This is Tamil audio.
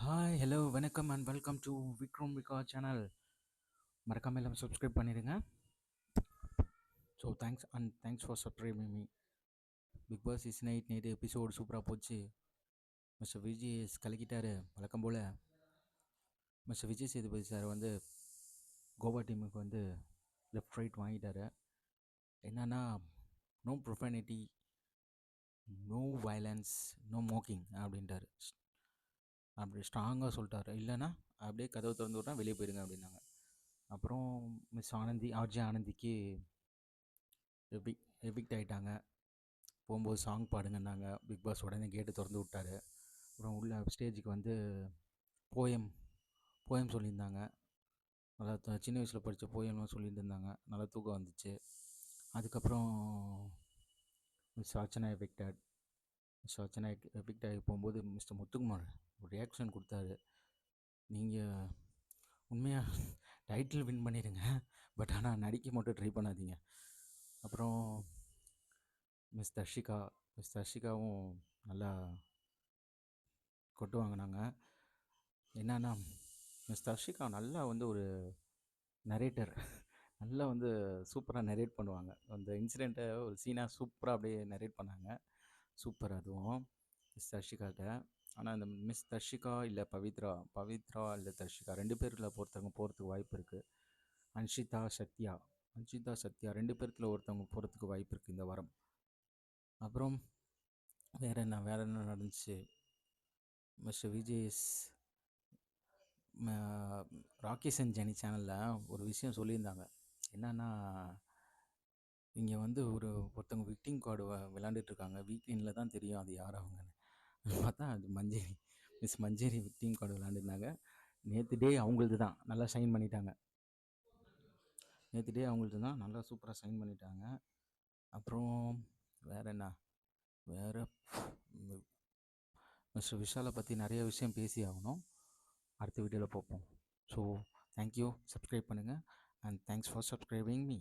ஹாய் ஹலோ வணக்கம் and welcome to Vikram Vika channel மறக்காம எல்லாம் சப்ஸ்கிரைப் பண்ணிடுங்க. So thanks and thanks for subscribing me Bigg Boss is night நேற்று எபிசோடு சூப்பராக போச்சு. மிஸ்டர் விஜய் கலக்கிட்டாரு வழக்கம் போல். மிஸ்டர் விஜய் சேதுபதி சார் வந்து கோவா டீமுக்கு வந்து லெஃப்ட் ரைட் வாங்கிட்டார். என்னன்னா no profanity no violence no mocking அப்படின்ட்டாரு. அப்படி ஸ்ட்ராங்காக சொல்லிட்டாரு. இல்லைன்னா அப்படியே கதவு திறந்து விட்டா வெளியே போயிருங்க அப்படின்னாங்க. அப்புறம் மிஸ் ஆனந்தி ஆர்ஜே ஆனந்திக்கு எபிக் எபிக்ட் ஆகிட்டாங்க போகும்போது சாங் பாடுங்கன்னாங்க. பிக் பாஸ் உடனே கேட்டு திறந்து விட்டார். அப்புறம் உள்ள ஸ்டேஜுக்கு வந்து போயம் போயம் சொல்லியிருந்தாங்க. நல்லா சின்ன வயசில் படித்த போயம்லாம் சொல்லிட்டு இருந்தாங்க நல்லா தூக்கம் வந்துச்சு. அதுக்கப்புறம் miss Archana evicted miss Archana effect ஆகி போகும்போது மிஸ்டர் முத்துக்குமார் ஒரு ரியாக்ஷன் கொடுத்தாரு. நீங்கள் உண்மையாக டைட்டில் வின் பண்ணிடுங்க பட் ஆனால் நடிக்க மட்டும் ட்ரை பண்ணாதீங்க. அப்புறம் மிஸ் தர்ஷிகா மிஸ் தர்ஷிகாவும் நல்லா கொட்டு வாங்கினாங்க. என்னன்னா மிஸ் தர்ஷிகா நல்லா வந்து ஒரு நரேட்டர் நல்லா வந்து சூப்பராக நரேட் பண்ணுவாங்க. அந்த இன்சிடெண்ட்டை ஒரு சீனாக சூப்பராக அப்படியே நரேட் பண்ணாங்க. சூப்பர் அதுவும் மிஸ் தர்ஷிகாட்ட. ஆனால் இந்த மிஸ் தர்ஷிகா இல்லை பவித்ரா பவித்ரா இல்லை தர்ஷிகா ரெண்டு பேரில் பொறுத்தவங்க போகிறதுக்கு வாய்ப்பு இருக்குது அன்ஷிதா சத்யா. அன்ஷிதா சத்யா ரெண்டு பேர்த்தில் ஒருத்தவங்க போகிறதுக்கு வாய்ப்பு இருக்குது இந்த வாரம். அப்புறம் வேறு என்ன வேறு என்ன நடந்துச்சு? Mister Vijay's Rakesh and Jenny சேனலில் ஒரு விஷயம் சொல்லியிருந்தாங்க. என்னென்னா இங்கே வந்து ஒரு ஒருத்தவங்க விக்டிங் கார்டு விளாண்டுட்டு இருக்காங்க. வீக்கெண்டில் தான் தெரியும் அது யார் அவங்கன்னு. பார்த்தா அது Mancheri. Miss Mancheri team card விளாண்டுருந்தாங்க நேற்று டே அவங்களது தான். நல்லா சைன் பண்ணிட்டாங்க. நேற்று டே அவங்களது தான். நல்லா சூப்பராக சைன் பண்ணிட்டாங்க. அப்புறம் வேறு என்ன? வேறு மிஸ்டர் விஷாலை பற்றி நிறைய விஷயம் பேசி ஆகணும். அடுத்த வீடியோவில் பார்ப்போம். ஸோ தேங்க்யூ சப்ஸ்கிரைப் பண்ணுங்கள் and thanks for subscribing me